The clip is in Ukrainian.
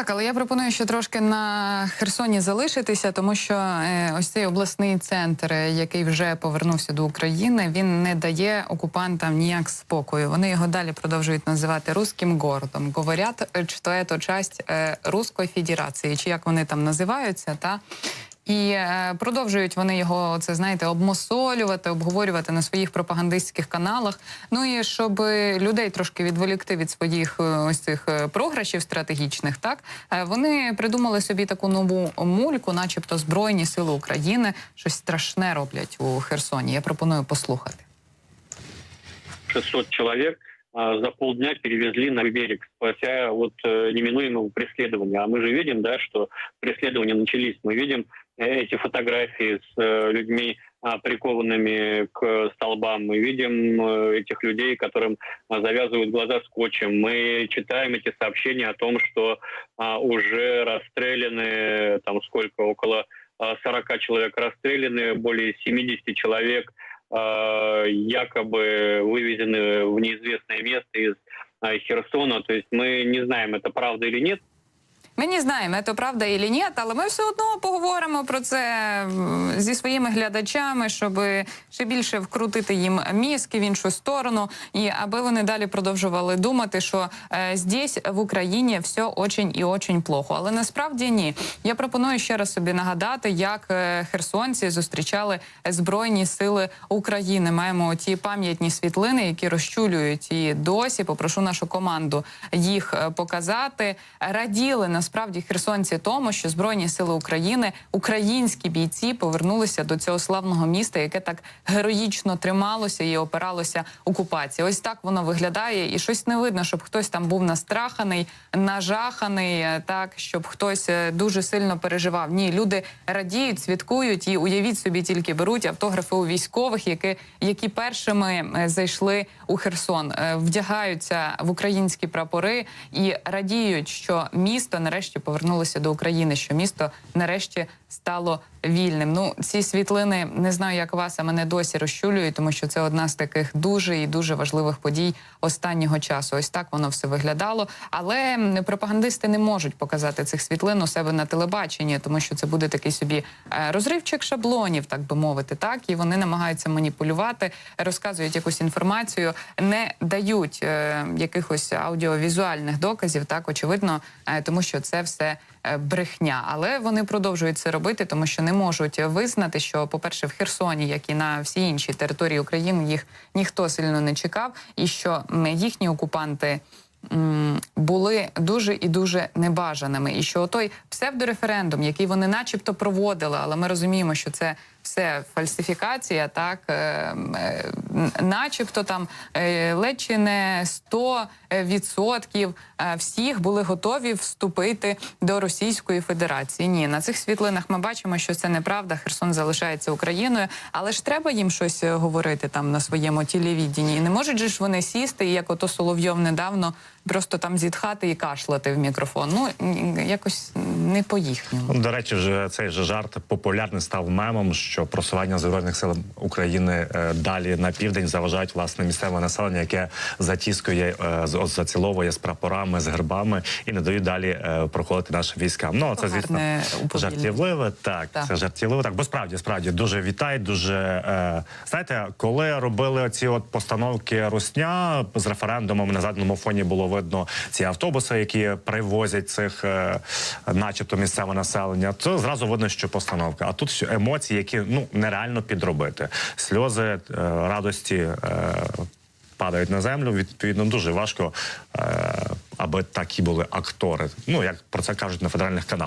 Так, але я пропоную ще трошки на Херсоні залишитися, тому що е, ось цей обласний центр, е, який вже повернувся до України, він не дає окупантам ніяк спокою. Вони його далі продовжують називати руським городом. Говорять, е, що це часть е, Руської Федерації, чи як вони там називаються, та. І е, продовжують вони його, це знаєте, обмосолювати, обговорювати на своїх пропагандистських каналах. Ну і щоб людей трошки відволікти від своїх е, ось цих е, програшів стратегічних, так вони придумали собі таку нову мульку, начебто Збройні сили України, щось страшне роблять у Херсоні. Я пропоную послухати. 600 человек а, за полдня перевезли на берег, спася от э, неминуемого преследования. А мы же видим, да, что преследования начались. Мы видим э, эти фотографии с э, людьми, а, прикованными к столбам. Мы видим этих людей, которым а, завязывают глаза скотчем. Мы читаем эти сообщения о том, что а, уже расстреляны, там сколько, около а, 40 человек расстреляны, более 70 человек э, якобы вывезены в неизвестное место из э, Херсона. То есть мы не знаем, это правда или нет. Ми не знаємо, це правда чи ні, але ми все одно поговоримо про це зі своїми глядачами, щоб ще більше вкрутити їм мізки в іншу сторону, і аби вони далі продовжували думати, що е, здесь в Україні все очень і очень плохо. Але насправді ні. Я пропоную ще раз собі нагадати, як е, херсонці зустрічали збройні сили України. Маємо ті пам'ятні світлини, які розчулюють і досі. Попрошу нашу команду їх е, показати. Раділи насправді херсонці тому, що збройні сили України, українські бійці повернулися до цього славного міста, яке так героїчно трималося і опиралося окупації. Ось так воно виглядає, і щось не видно, щоб хтось там був настраханий, нажаханий, е, так щоб хтось е, дуже сильно переживав. Ні, люди радіють, святкують і уявіть собі, тільки беруть автографи у військових, які, які першими е, зайшли у Херсон, вдягаються в українські прапори і радіють, що місто нарешті повернулися до України, що місто нарешті стало вільним. Ну ці світлини не знаю, як вас, а мене досі розчулюють, тому що це одна з таких дуже і дуже важливих подій останнього часу. Ось так воно все виглядало. Але пропагандисти не можуть показати цих світлин у себе на телебаченні, тому що це буде такий собі е, розривчик шаблонів, так би мовити. Так і вони намагаються маніпулювати, розказують якусь інформацію, не дають е, якихось аудіовізуальних доказів. Так очевидно, е, тому що це все брехня. Але вони продовжують це робити, тому що не можуть визнати, що, по-перше, в Херсоні, як і на всій іншій території України, їх ніхто сильно не чекав, і що їхні окупанти. Були дуже і дуже небажаними, і що той псевдореферендум, який вони, начебто, проводили, але ми розуміємо, що це все фальсифікація, так е, е, начебто там е, ледь чи не 100 відсотків е, всіх були готові вступити до Російської Федерації. Ні, на цих світлинах ми бачимо, що це неправда. Херсон залишається Україною, але ж треба їм щось говорити там на своєму телевіденні. І не можуть же ж вони сісти, як ото Соловйов недавно просто там зітхати і кашляти в мікрофон. Ну якось не по їхньому. До речі, вже цей же жарт популярний став мемом, що просування збройних сил України е, далі на південь заважають власне місцеве населення, яке затіскує е, з- заціловує з прапорами, з гербами і не дають далі е, проходити нашим військам. Ну це звісно жартівливе. Так, Так. це жартівливо. Так, бо справді справді дуже вітають. Дуже е, знаєте, коли робили ці от постановки Русня з референдумом на задньому фоні було видно ці автобуси, які привозять цих, е, начебто, місцеве населення. То зразу видно, що постановка. А тут емоції, які ну нереально підробити. Сльози е, радості. Е, Падають на землю, відповідно, дуже важко, е, аби такі були актори. Ну як про це кажуть на федеральних каналах.